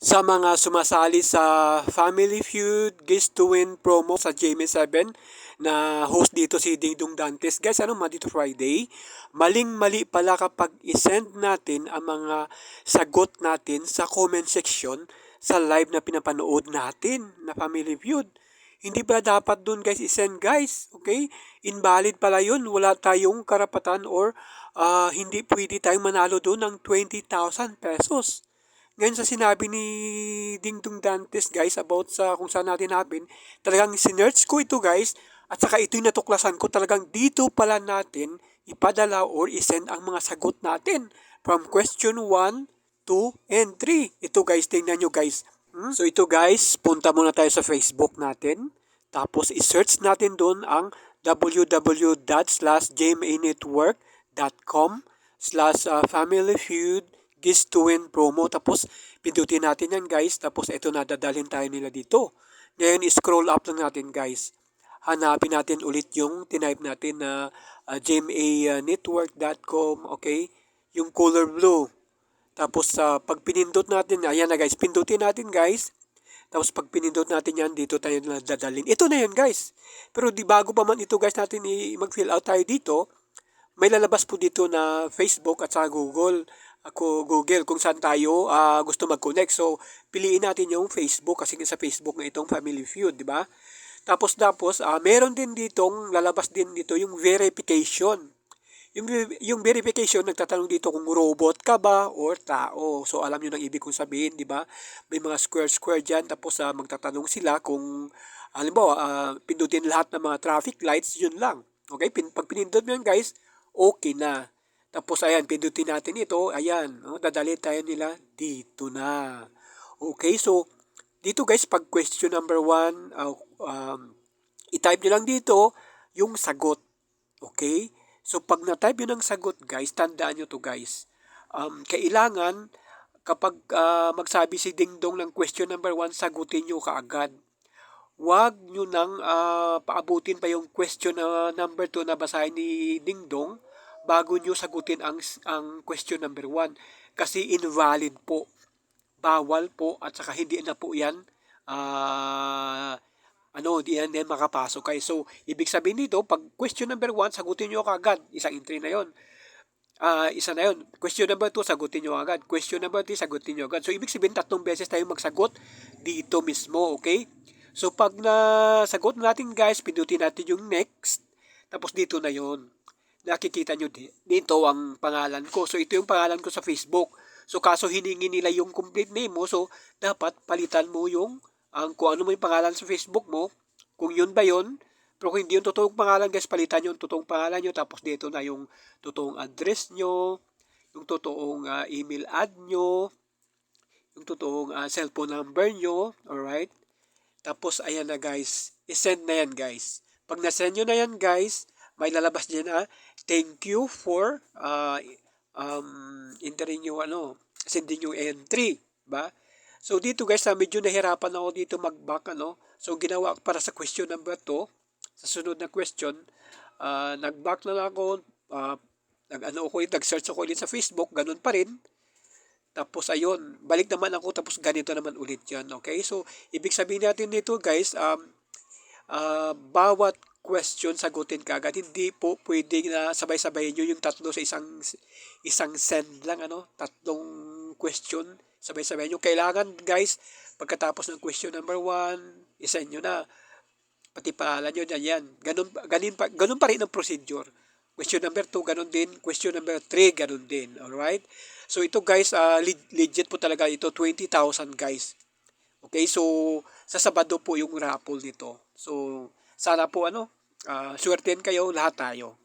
sa mga sumasali sa Family Feud Guest to Win promo sa JM7 na host dito si Dingdong Dantes. Guys, ano Monday to Friday? Maling-mali pala kapag isend natin ang mga sagot natin sa comment section sa live na pinapanood natin na Family Feud. Hindi pala dapat dun guys isend guys, okay? Invalid pala yun. Wala tayong karapatan or ah, hindi pwede tayong manalo doon ng 20,000 pesos. Ngayon sa sinabi ni Dingdong Dantes guys about sa kung saan natin hanapin, talagang sinerch ko ito guys at saka ito natuklasan ko talagang dito pala natin ipadala or isend ang mga sagot natin from question 1, 2, and 3. Ito guys, tingnan nyo guys. Hmm? So ito guys, punta muna tayo sa Facebook natin. Tapos i-search natin doon ang www.jmanetwork.com slash uh, family feud gis to win promo. Tapos pindutin natin yan guys. Tapos ito na dadalhin tayo nila dito. Ngayon scroll up lang natin guys. Hanapin natin ulit yung tinype natin na uh, gmanetwork.com okay. Yung color blue. Tapos sa pag pinindot natin, ayan na guys, pindutin natin guys. Tapos pag pinindot natin yan, dito tayo na dadalhin. Ito na yan guys. Pero di bago pa man ito guys natin mag-fill out tayo dito, may lalabas po dito na Facebook at sa Google. Ako Google kung saan tayo ah, gusto mag-connect. So piliin natin yung Facebook kasi sa Facebook na itong Family Feud, di ba? Tapos tapos ah, meron din ditong lalabas din dito yung verification. Yung, yung verification, nagtatanong dito kung robot ka ba or tao. So, alam nyo nang ibig kong sabihin, di ba? May mga square-square dyan. Tapos, ah, magtatanong sila kung, halimbawa, ah, pindutin lahat ng mga traffic lights, yun lang. Okay? Pin, pag pinindot mo yan, guys, okay na. Tapos, ayan, pindutin natin ito. Ayan, no? dadalhin tayo nila dito na. Okay, so, dito guys, pag question number one, uh, um, i-type nyo lang dito yung sagot. Okay? So, pag na-type yun ang sagot, guys, tandaan nyo to, guys. Um, kailangan, kapag ah, magsabi si Dingdong ng question number one, sagutin nyo kaagad. Huwag nyo nang ah, paabutin pa yung question na number two na basahin ni Dingdong bago nyo sagutin ang, ang question number one. Kasi invalid po. Bawal po at saka hindi na po yan ah ano, di yan din makapasok kayo. So, ibig sabihin dito, pag question number 1, sagutin nyo kagad. Isang entry na yon Ah, isa na yon. Question number 2, sagutin nyo agad. Question number 3, sagutin nyo agad. So, ibig sabihin, tatlong beses tayo magsagot dito mismo, okay? So, pag nasagot natin guys, pindutin natin yung next. Tapos dito na yon Nakikita nyo di- dito ang pangalan ko. So, ito yung pangalan ko sa Facebook. So, kaso hiningi nila yung complete name mo. So, dapat palitan mo yung ang kung ano mo yung pangalan sa Facebook mo, kung yun ba yun, pero kung hindi yung totoong pangalan, guys, palitan yung totoong pangalan nyo, tapos dito na yung totoong address nyo, yung totoong ah, email ad nyo, yung totoong ah, cellphone number nyo, alright? Tapos, ayan na guys, isend na yan guys. Pag nasend nyo na yan guys, may lalabas dyan na, thank you for uh, um, entering yung ano, sending yung entry, ba? So dito guys, na medyo nahirapan ako dito mag-back ano. So ginawa ko para sa question number 2, sa sunod na question, ah, nag-back na lang ako, ah, nag-ano ako, nag-search ako ulit sa Facebook, ganun pa rin. Tapos ayun, balik naman ako tapos ganito naman ulit 'yan, okay? So ibig sabihin natin dito guys, um ah, bawat question sagutin ka agad. Hindi po pwede na sabay-sabay nyo yung tatlo sa isang isang send lang ano, tatlong question sabay-sabay nyo. Kailangan guys, pagkatapos ng question number 1, isend nyo na. Pati pangalan nyo dyan yan. Ganun, ganun, pa, ganun pa rin ang procedure. Question number 2, ganun din. Question number 3, ganun din. Alright? So ito guys, uh, legit po talaga ito. 20,000 guys. Okay, so sa Sabado po yung raffle nito. So sana po ano, uh, swertein kayo lahat tayo.